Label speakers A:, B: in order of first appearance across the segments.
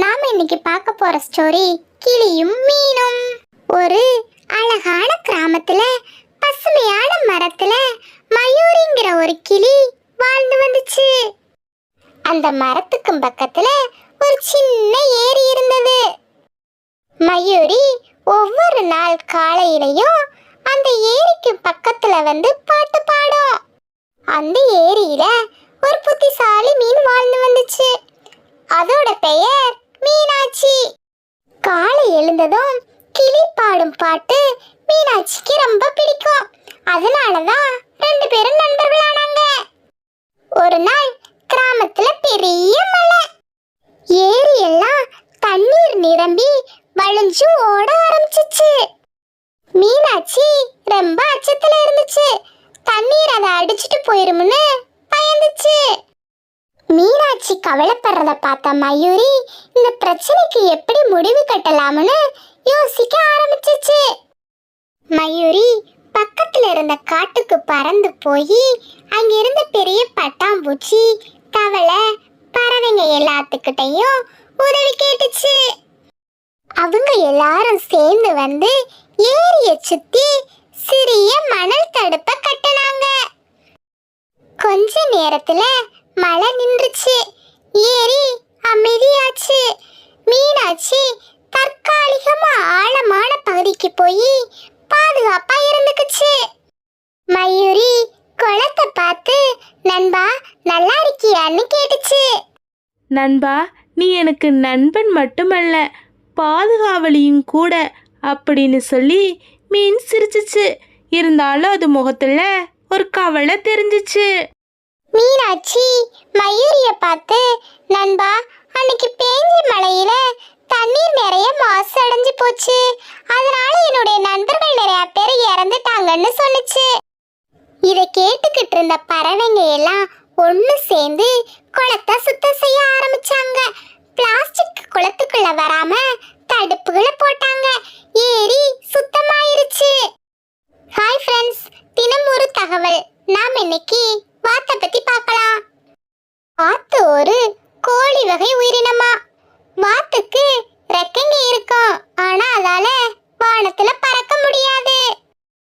A: நாம இன்னைக்கு பார்க்க போற ஸ்டோரி கிளியும் மீனும். ஒரு அழகான கிராமத்துல பசுமையான மரத்துல மயூரிங்கிற ஒரு கிளி வாழ்ந்து வந்துச்சு. அந்த மரத்துக்கும் பக்கத்துல ஒரு சின்ன ஏரி இருந்தது. மயூரி ஒவ்வொரு நாள் காலையிலையும் அந்த ஏரிக்கு பக்கத்துல வந்து பாட்டு பாடும் அந்த ஏரியில ஒரு புத்திசாலி மீன் வாழ்ந்து வந்துச்சு. அதோட பெயர் மீனாட்சி காலை எழுந்ததும் கிளி பாடும் பாட்டு மீனாட்சிக்கு ரொம்ப பிடிக்கும். அதனாலதான் ரெண்டு பேரும் நண்பர்களானாங்க. ஒரு நாள் கிராமத்துல பெரிய மலை ஏரி எல்லாம் தண்ணீர் நிரம்பி வழிஞ்சு ஓட ஆரம்பிச்சிச்சு. மீனாட்சி ரொம்ப அச்சத்துல இருந்துச்சு. தண்ணீர் அதை அடிச்சிட்டு போயிருமுன்னு மீனாட்சி கவலைப்படுறத பார்த்த மயூரி இந்த பிரச்சனைக்கு எப்படி முடிவு கட்டலாம்னு யோசிக்க ஆரம்பிச்சிச்சு. மயூரி பக்கத்துல இருந்த காட்டுக்கு பறந்து போய் அங்கிருந்த பெரிய பட்டாம்பூச்சி தவளை பறவைங்க எல்லாத்துக்கிட்டையும் உதவி கேட்டுச்சு. அவங்க எல்லாரும் சேர்ந்து வந்து ஏரிய சுத்தி சிறிய மணல் தடுப்ப கட்டினாங்க. கொஞ்ச நேரத்துல மழை நின்றுச்சு. ஏரி அமைதியாச்சு. மீனாட்சி தற்காலிகமா ஆழமான பகுதிக்கு போய் பாதுகாப்பா இருந்துக்குச்சு. மயூரி குளத்தை பார்த்து நண்பா நல்லா இருக்கியான்னு கேட்டுச்சு.
B: நண்பா நீ எனக்கு நண்பன் மட்டுமல்ல பாதுகாவலியும் கூட அப்படின்னு சொல்லி மீன் சிரிச்சிச்சு. இருந்தாலும் அது முகத்துல ஒரு கவலை தெரிஞ்சிச்சு.
A: மீனாட்சி மயூரிய பார்த்து நண்பா அன்னைக்கு பேஞ்ச மழையில தண்ணீர் நிறைய மாசு அடைஞ்சு போச்சு. அதனால என்னுடைய நண்பர்கள் நிறைய பேர் இறந்துட்டாங்கன்னு சொன்னுச்சு. இதை கேட்டுக்கிட்டு இருந்த பறவைங்க எல்லாம் ஒன்று சேர்ந்து குளத்தை சுத்தம் செய்ய ஆரம்பிச்சாங்க. பிளாஸ்டிக் குளத்துக்குள்ள வராம தடுப்புகளை போட்டாங்க. ஏரி சுத்தமாயிருச்சு. ஹாய் ஃப்ரெண்ட்ஸ் தினம் ஒரு தகவல். நாம் இன்னைக்கு வாத்தை பத்தி பார்க்கலாம் வாத்து ஒரு கோழி வகை உயிரினமா. வாத்துக்கு ரெக்கைங்க இருக்கும். ஆனா அதால வானத்துல பறக்க முடியாது.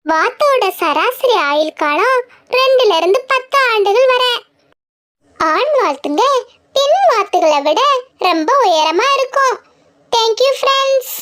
A: வாத்தோட சராசரி ஆயுள் காலம் ரெண்டுல இருந்து பத்து ஆண்டுகள் வரை. ஆண் வாத்துங்க பெண் வாத்துகளை விட ரொம்ப உயரமா இருக்கும். Thank you friends